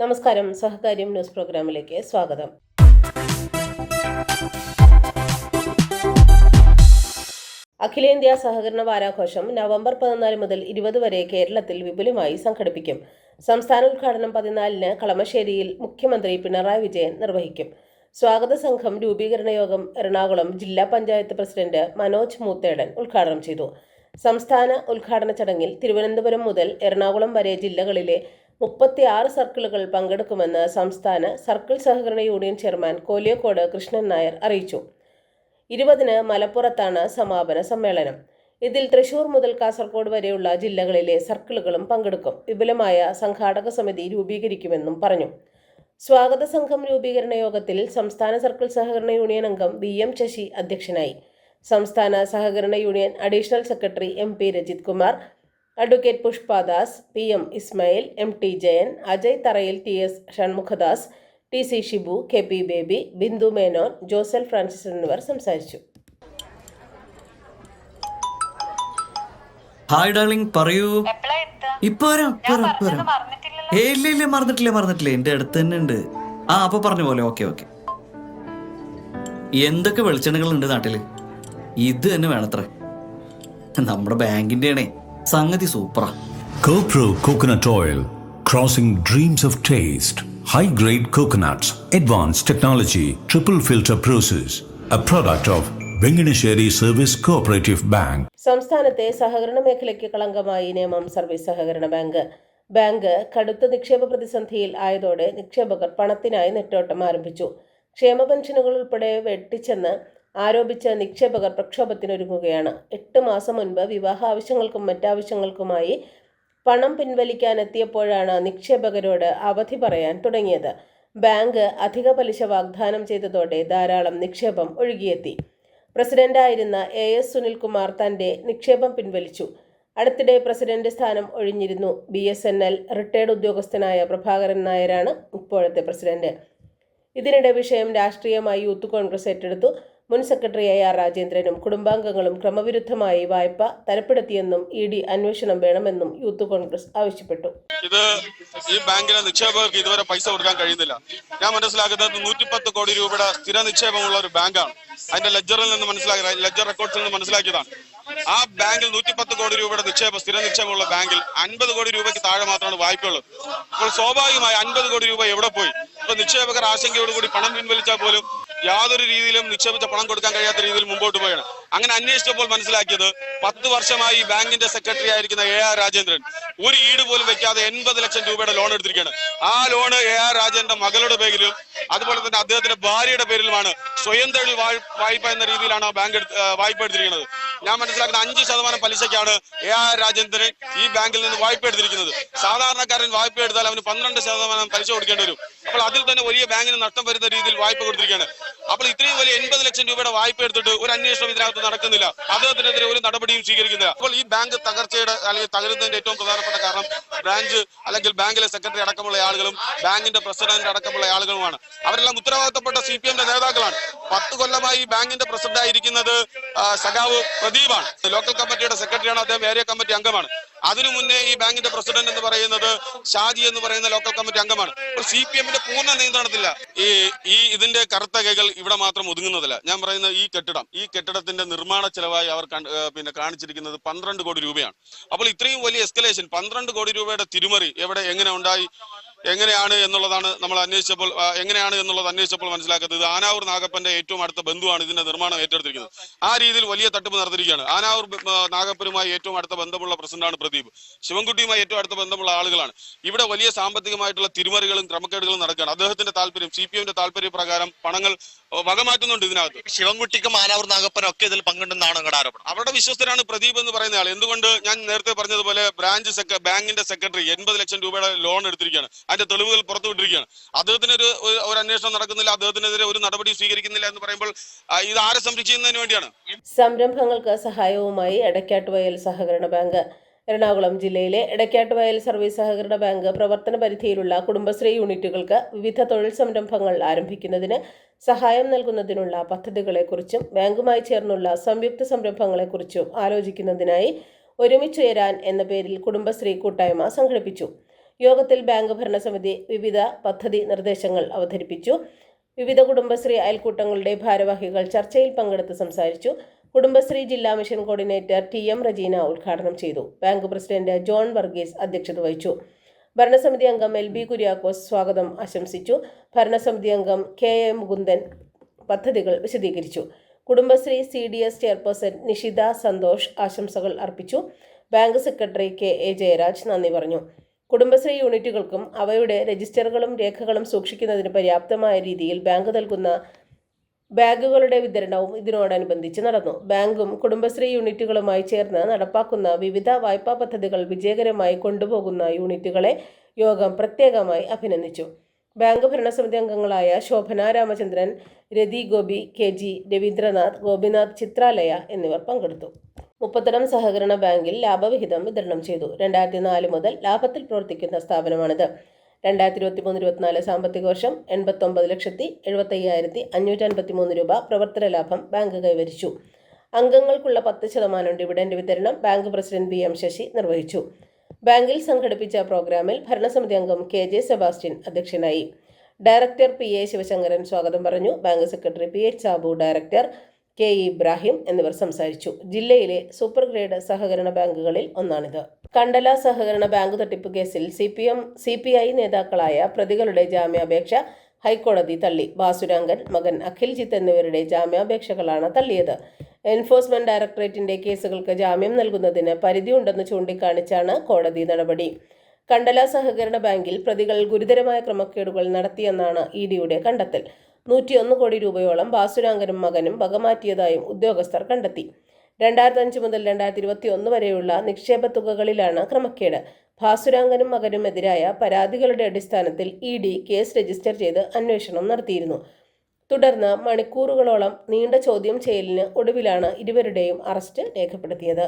നമസ്കാരം. സഹകാര്യം ന്യൂസ് പ്രോഗ്രാമിലേക്ക് സ്വാഗതം. അഖിലേന്ത്യാ സഹകരണ വാരാഘോഷം നവംബർ പതിനാല് മുതൽ ഇരുപത് വരെ കേരളത്തിൽ വിപുലമായി സംഘടിപ്പിക്കും. സംസ്ഥാന ഉദ്ഘാടനം പതിനാലിന് കളമശ്ശേരിയിൽ മുഖ്യമന്ത്രി പിണറായി വിജയൻ നിർവഹിക്കും. സ്വാഗത സംഘം രൂപീകരണ യോഗം എറണാകുളം ജില്ലാ പഞ്ചായത്ത് പ്രസിഡന്റ് മനോജ് മൂത്തേടൻ ഉദ്ഘാടനം ചെയ്തു. സംസ്ഥാന ഉദ്ഘാടന ചടങ്ങിൽ തിരുവനന്തപുരം മുതൽ എറണാകുളം വരെ ജില്ലകളിലെ മുപ്പത്തിയാറ് സർക്കിളുകൾ പങ്കെടുക്കുമെന്ന് സംസ്ഥാന സർക്കിൾ സഹകരണ യൂണിയൻ ചെയർമാൻ കോലിയക്കോട് കൃഷ്ണൻ നായർ അറിയിച്ചു. ഇരുപതിന് മലപ്പുറത്താണ് സമാപന സമ്മേളനം. ഇതിൽ തൃശൂർ മുതൽ കാസർഗോഡ് വരെയുള്ള ജില്ലകളിലെ സർക്കിളുകളും പങ്കെടുക്കും. വിപുലമായ സംഘാടക സമിതി രൂപീകരിക്കുമെന്നും പറഞ്ഞു. സ്വാഗത സംഘം രൂപീകരണ യോഗത്തിൽ സംസ്ഥാന സർക്കിൾ സഹകരണ യൂണിയൻ അംഗം വി എം ശശി അധ്യക്ഷനായി. സംസ്ഥാന സഹകരണ union additional secretary M P Rajith Kumar advocate Pushpadas P M Ismail M T Jayan Ajay Tharayil T S Shanmughadas T C Shibu K P Baby Bindu Menon ജോസൽ Francis എന്നിവർ സംസാരിച്ചു. Hi darling പറയൂ. ഇപ്പൊ വരാം ഏ ഇല്ല ഇല്ല മറന്നിട്ടില്ല മറന്നിട്ടില്ല. എന്റെ അടുത്ത് തന്നെ ഉണ്ട്. ആ അപ്പൊ പറഞ്ഞ പോലെ ഓക്കെ ഓക്കെ. എന്തൊക്കെ വെളിച്ചെണ്ണകൾ ഉണ്ട് നാട്ടിൽ? ഇത് തന്നെ വേണത്ര. നമ്മുടെ ബാങ്കിന്റെ ആണേ സംഗതി സൂപ്പറാ. Coconut oil crossing dreams of taste high grade coconuts advance technology triple filter process a product of Venganassery service cooperative bank സംസ്ഥാനത്തെ സഹകരണ മേഖലയ്ക്ക് കളങ്കമായി നിയമം സർവീസ് സഹകരണ ബാങ്ക്. ബാങ്ക് കടുത്ത നിക്ഷേപ പ്രതിസന്ധിയിൽ ആയതോടെ നിക്ഷേപകർ പണത്തിനായി നെട്ടോട്ടം ആരംഭിച്ചു. ക്ഷേമ പെൻഷനുകൾ ഉൾപ്പെടെ വെട്ടിച്ചെന്ന് ആരോപിച്ച നിക്ഷേപകർ പ്രക്ഷോഭത്തിനൊരുങ്ങുകയാണ്. എട്ട് മാസം മുൻപ് വിവാഹ ആവശ്യങ്ങൾക്കും മറ്റാവശ്യങ്ങൾക്കുമായി പണം പിൻവലിക്കാൻ എത്തിയപ്പോഴാണ് നിക്ഷേപകരോട് അവധി പറയാൻ തുടങ്ങിയത്. ബാങ്ക് അധിക പലിശ വാഗ്ദാനം ചെയ്തതോടെ ധാരാളം നിക്ഷേപം ഒഴുകിയെത്തി. പ്രസിഡന്റായിരുന്ന എ എസ് സുനിൽകുമാർ തന്റെ നിക്ഷേപം പിൻവലിച്ചു. അടുത്തിടെ പ്രസിഡന്റ് സ്ഥാനം ഒഴിഞ്ഞിരുന്നു. B S N L retired ഉദ്യോഗസ്ഥനായ പ്രഭാകരൻ നായരാണ് ഇപ്പോഴത്തെ പ്രസിഡന്റ്. ഇതിനിടെ വിഷയം രാഷ്ട്രീയമായി യൂത്ത് കോൺഗ്രസ് ഏറ്റെടുത്തു. മുൻ സെക്രട്ടറി എ ആർ രാജേന്ദ്രനും കുടുംബാംഗങ്ങളും ക്രമവിരുദ്ധമായി വായ്പ തരപ്പെടുത്തിയെന്നും ഇ ഡി അന്വേഷണം വേണമെന്നും യൂത്ത് കോൺഗ്രസ് ആവശ്യപ്പെട്ടു. ഇത് ഈ ബാങ്കിലെ നിക്ഷേപകർക്ക് ഇതുവരെ പൈസ കൊടുക്കാൻ കഴിയുന്നില്ല. ഞാൻ മനസ്സിലാക്കുന്നത് നൂറ്റിപ്പത്ത് കോടി രൂപയുടെ സ്ഥിര നിക്ഷേപമുള്ള ഒരു ബാങ്കാണ്. അതിന്റെ ലെജറിൽ നിന്ന് മനസ്സിലാക്കി ലെജർ റെക്കോർഡ്സിൽ നിന്ന് മനസ്സിലാക്കിയതാണ്. ആ ബാങ്കിൽ നൂറ്റിപ്പത്ത് കോടി രൂപയുടെ നിക്ഷേപ സ്ഥിര നിക്ഷേപമുള്ള ബാങ്കിൽ അൻപത് കോടി രൂപയ്ക്ക് താഴെ മാത്രമാണ് വായ്പയുള്ളത്. അപ്പോൾ സ്വാഭാവികമായി അൻപത് കോടി രൂപ എവിടെ പോയി? ഇപ്പൊ നിക്ഷേപകർ ആശങ്കയോടുകൂടി പണം പിൻവലിച്ചാൽ പോലും യാതൊരു രീതിയിലും നിക്ഷേപിച്ച പണം കൊടുക്കാൻ കഴിയാത്ത രീതിയിൽ മുമ്പോട്ട് പോയാണ്. അങ്ങനെ അന്വേഷിച്ചപ്പോൾ മനസ്സിലാക്കിയത് പത്ത് വർഷമായി ബാങ്കിന്റെ സെക്രട്ടറി ആയിരിക്കുന്ന എ ആർ രാജേന്ദ്രൻ ഒരു ഈട് പോലും വെക്കാതെ എൺപത് ലക്ഷം രൂപയുടെ ലോൺ എടുത്തിരിക്കുകയാണ്. ആ ലോണ് എ ആർ രാജേന്ദ്രന്റെ മകളുടെ പേരിലും അതുപോലെ തന്നെ അദ്ദേഹത്തിന്റെ ഭാര്യയുടെ പേരിലുമാണ് സ്വയം തൊഴിൽ വായ്പ എന്ന രീതിയിലാണ് ബാങ്ക് വായ്പ എടുത്തിരിക്കുന്നത്. ഞാൻ മനസ്സിലാക്കുന്ന അഞ്ച് ശതമാനം പലിശയ്ക്കാണ് എ ആർ രാജേന്ദ്രൻ ഈ ബാങ്കിൽ നിന്ന് വായ്പ എടുത്തിരിക്കുന്നത്. സാധാരണക്കാരൻ വായ്പ എടുത്താൽ അവന് പന്ത്രണ്ട് ശതമാനം പലിശ കൊടുക്കേണ്ടി വരും. അപ്പോൾ അതിൽ തന്നെ വലിയ ബാങ്കിന് നഷ്ടം വരുന്ന രീതിയിൽ വായ്പ കൊടുത്തിരിക്കുകയാണ്. അപ്പോൾ ഇത്രയും വലിയ എൺപത് ലക്ഷം രൂപയുടെ വായ്പ എടുത്തിട്ട് ഒരു അന്വേഷണം ഇതിനകത്ത് നടക്കുന്നില്ല. അദ്ദേഹത്തിനെതിരെ ഒരു നടപടിയും സ്വീകരിക്കുന്നില്ല. അപ്പോൾ ഈ ബാങ്ക് തകർച്ചയുടെ അല്ലെങ്കിൽ തകരുന്നതിന്റെ ഏറ്റവും പ്രധാനപ്പെട്ട കാരണം ബ്രാഞ്ച് അല്ലെങ്കിൽ ബാങ്കിലെ സെക്രട്ടറി അടക്കമുള്ള ആളുകളും ബാങ്കിന്റെ പ്രസിഡന്റ് അടക്കമുള്ള ആളുകളുമാണ്. അവരെല്ലാം ഉത്തരവാദിത്തപ്പെട്ട സി പി എമ്മിന്റെ നേതാക്കളാണ്. പത്ത് കൊല്ലമായി ബാങ്കിന്റെ പ്രസിഡന്റ് ആയിരിക്കുന്നത് സഖാവ് പ്രദീപാണ്. ലോക്കൽ കമ്മിറ്റിയുടെ സെക്രട്ടറിയാണ് അദ്ദേഹം ഏരിയ കമ്മിറ്റി അംഗമാണ്. അതിനു മുന്നേ ഈ ബാങ്കിന്റെ പ്രസിഡന്റ് എന്ന് പറയുന്നത് ഷാജി എന്ന് പറയുന്ന ലോക്കൽ കമ്മിറ്റി അംഗമാണ്. സി പി എമ്മിന്റെ പൂർണ നിയന്ത്രണത്തില്ല. ഈ ഈ ഇതിന്റെ കറുത്ത കൈകൾ ഇവിടെ മാത്രം ഒതുങ്ങുന്നതല്ല. ഞാൻ പറയുന്ന ഈ കെട്ടിടം ഈ കെട്ടിടത്തിന്റെ നിർമ്മാണ ചെലവായി അവർ പിന്നെ കാണിച്ചിരിക്കുന്നത് പന്ത്രണ്ട് കോടി രൂപയാണ്. അപ്പോൾ ഇത്രയും വലിയ എസ്കലേഷൻ പന്ത്രണ്ട് കോടി രൂപയുടെ തിരുമറി എവിടെ എങ്ങനെ ഉണ്ടായി? എങ്ങനെയാണ് എന്നുള്ളതാണ് നമ്മൾ അന്വേഷിച്ചപ്പോൾ എങ്ങനെയാണ് എന്നുള്ളത് അന്വേഷിച്ചപ്പോൾ മനസ്സിലാക്കുന്നത് ഇത് ആനാവൂർ നാഗപ്പന്റെ ഏറ്റവും അടുത്ത ബന്ധുവാണ് ഇതിന്റെ നിർമ്മാണം ഏറ്റെടുത്തിരിക്കുന്നത്. ആ രീതിയിൽ വലിയ തട്ടിപ്പ് നടത്തിയിരിക്കുകയാണ്. ആനാവൂർ നാഗപ്പനുമായി ഏറ്റവും അടുത്ത ബന്ധമുള്ള പ്രസിഡന്റാണ് പ്രദീപ്. ശിവൻകുട്ടിയുമായി ഏറ്റവും അടുത്ത ബന്ധമുള്ള ആളുകളാണ്. ഇവിടെ വലിയ സാമ്പത്തികമായിട്ടുള്ള തിരിമറികളും ക്രമക്കേടുകളും നടക്കുകയാണ്. അദ്ദേഹത്തിന്റെ താല്പര്യം സി പി എമ്മിന്റെ താല്പര്യ പ്രകാരം പണങ്ങൾ വകമാറ്റുന്നുണ്ട് ഇതിനകത്ത്. ശിവൻകുട്ടിക്കും ആനാവൂർ നാഗപ്പനും ഒക്കെ ഇതിൽ പങ്കുണ്ടെന്നാണ് നിങ്ങളുടെ ആരോപണം. അവരുടെ വിശ്വസ്തരാണ് പ്രദീപ് എന്ന് പറയുന്ന ആൾ. എന്തുകൊണ്ട് ഞാൻ നേരത്തെ പറഞ്ഞതുപോലെ ബ്രാഞ്ച് ബാങ്കിന്റെ സെക്രട്ടറി എൺപത് ലക്ഷം രൂപയുടെ ലോൺ എടുത്തിരിക്കുകയാണ്. അതിന്റെ തെളിവുകൾ പുറത്തുവിട്ടിരിക്കുകയാണ് അദ്ദേഹത്തിന് ഒരു ഒരു- അന്വേഷണം നടക്കുന്നില്ല അദ്ദേഹത്തിനെതിരെ ഒരു നടപടി സ്വീകരിക്കുന്നില്ല എന്ന് പറയുമ്പോൾ ഇത് ആരെ സംരക്ഷിക്കുന്നതിന് വേണ്ടിയാണ്? സംരംഭങ്ങൾക്ക് സഹായവുമായി എടക്കാട്ടുവയൽ സഹകരണ ബാങ്ക്. എറണാകുളം ജില്ലയിലെ എടക്കാട്ടുവയൽ സർവീസ് സഹകരണ ബാങ്ക് പ്രവർത്തന പരിധിയിലുള്ള കുടുംബശ്രീ യൂണിറ്റുകൾക്ക് വിവിധ തൊഴിൽ സംരംഭങ്ങൾ ആരംഭിക്കുന്നതിന് സഹായം നൽകുന്നതിനുള്ള പദ്ധതികളെക്കുറിച്ചും ബാങ്കുമായി ചേർന്നുള്ള സംയുക്ത സംരംഭങ്ങളെക്കുറിച്ചും ആലോചിക്കുന്നതിനായി ഒരുമിച്ചുയരാൻ എന്ന പേരിൽ കുടുംബശ്രീ കൂട്ടായ്മ സംഘടിപ്പിച്ചു. യോഗത്തിൽ ബാങ്ക് ഭരണസമിതി വിവിധ പദ്ധതി നിർദ്ദേശങ്ങൾ അവതരിപ്പിച്ചു. വിവിധ കുടുംബശ്രീ അയൽക്കൂട്ടങ്ങളുടെ ഭാരവാഹികൾ ചർച്ചയിൽ പങ്കെടുത്ത് സംസാരിച്ചു. കുടുംബശ്രീ ജില്ലാ mission coordinator T M Rajeena ഉദ്ഘാടനം ചെയ്തു. ബാങ്ക് പ്രസിഡന്റ് ജോൺ വർഗീസ് അധ്യക്ഷത വഹിച്ചു. ഭരണസമിതി അംഗം എൽ ബി കുര്യാക്കോസ് സ്വാഗതം ആശംസിച്ചു. ഭരണസമിതി അംഗം കെ എ മുകുന്ദൻ പദ്ധതികൾ വിശദീകരിച്ചു. Kudumbashree C D S chairperson Nishitha Santhosh ആശംസകൾ അർപ്പിച്ചു. Bank secretary K A Jayaraj നന്ദി പറഞ്ഞു. കുടുംബശ്രീ യൂണിറ്റുകൾക്കും അവയുടെ രജിസ്റ്ററുകളും രേഖകളും സൂക്ഷിക്കുന്നതിന് പര്യാപ്തമായ രീതിയിൽ ബാങ്ക് നൽകുന്ന ബാഗുകളുടെ വിതരണവും ഇതിനോടനുബന്ധിച്ച് നടന്നു. ബാങ്കും കുടുംബശ്രീ യൂണിറ്റുകളുമായി ചേർന്ന് നടപ്പാക്കുന്ന വിവിധ വായ്പാ പദ്ധതികൾ വിജയകരമായി കൊണ്ടുപോകുന്ന യൂണിറ്റുകളെ യോഗം പ്രത്യേകമായി അഭിനന്ദിച്ചു. ബാങ്ക് ഭരണസമിതി അംഗങ്ങളായ ശോഭന രാമചന്ദ്രൻ രതി ഗോപി കെ ജി രവീന്ദ്രനാഥ് ഗോപിനാഥ് ചിത്രാലയ എന്നിവർ പങ്കെടുത്തു. മുപ്പത്തടം സഹകരണ ബാങ്കിൽ ലാഭവിഹിതം വിതരണം ചെയ്തു. രണ്ടായിരത്തി നാല് മുതൽ ലാഭത്തിൽ പ്രവർത്തിക്കുന്ന സ്ഥാപനമാണിത്. രണ്ടായിരത്തി ഇരുപത്തി മൂന്ന് ഇരുപത്തിനാല് സാമ്പത്തിക വർഷം എൺപത്തൊമ്പത് ലക്ഷത്തി എഴുപത്തയ്യായിരത്തി അഞ്ഞൂറ്റി അൻപത്തി മൂന്ന് രൂപ പ്രവർത്തന ലാഭം ബാങ്ക് കൈവരിച്ചു. അംഗങ്ങൾക്കുള്ള പത്ത് ശതമാനം ഡിവിഡൻഡ് വിതരണം bank president B M Sasi നിർവഹിച്ചു. ബാങ്കിൽ സംഘടിപ്പിച്ച പ്രോഗ്രാമിൽ ഭരണസമിതി അംഗം കെ ജെ സെബാസ്റ്റ്യൻ അധ്യക്ഷനായി. ഡയറക്ടർ പി എ ശിവശങ്കരൻ സ്വാഗതം പറഞ്ഞു. Bank secretary P H Sabu director K Ibrahim എന്നിവർ സംസാരിച്ചു. ജില്ലയിലെ സൂപ്പർ ഗ്രേഡ് സഹകരണ ബാങ്കുകളിൽ ഒന്നാണിത്. കണ്ടല സഹകരണ ബാങ്ക് തട്ടിപ്പ് കേസിൽ C P M C P I നേതാക്കളായ പ്രതികളുടെ ജാമ്യാപേക്ഷ ഹൈക്കോടതി തള്ളി. ബാസുരാങ്കൻ മകൻ അഖിൽജിത്ത് എന്നിവരുടെ ജാമ്യാപേക്ഷകളാണ് തള്ളിയത്. എൻഫോഴ്സ്മെന്റ് ഡയറക്ടറേറ്റിന്റെ കേസുകൾക്ക് ജാമ്യം നൽകുന്നതിന് പരിധിയുണ്ടെന്ന് ചൂണ്ടിക്കാണിച്ചാണ് കോടതി നടപടി. കണ്ടല സഹകരണ ബാങ്കിൽ പ്രതികൾ ഗുരുതരമായ ക്രമക്കേടുകൾ നടത്തിയെന്നാണ് ഇ ഡിയുടെ കണ്ടെത്തൽ. നൂറ്റിയൊന്ന് കോടി രൂപയോളം ബാസുരാങ്കനും മകനും വകമാറ്റിയതായും ഉദ്യോഗസ്ഥർ കണ്ടെത്തി. രണ്ടായിരത്തി അഞ്ച് മുതൽ രണ്ടായിരത്തി ഇരുപത്തി ഒന്ന് വരെയുള്ള നിക്ഷേപ തുകകളിലാണ് ക്രമക്കേട്. ഭാസുരാങ്കനും മകനുമെതിരായ പരാതികളുടെ അടിസ്ഥാനത്തിൽ ഇ ഡി കേസ് രജിസ്റ്റർ ചെയ്ത് അന്വേഷണം നടത്തിയിരുന്നു. തുടർന്ന് മണിക്കൂറുകളോളം നീണ്ട ചോദ്യം ചെയ്യലിന് ഒടുവിലാണ് ഇരുവരുടെയും അറസ്റ്റ് രേഖപ്പെടുത്തിയത്.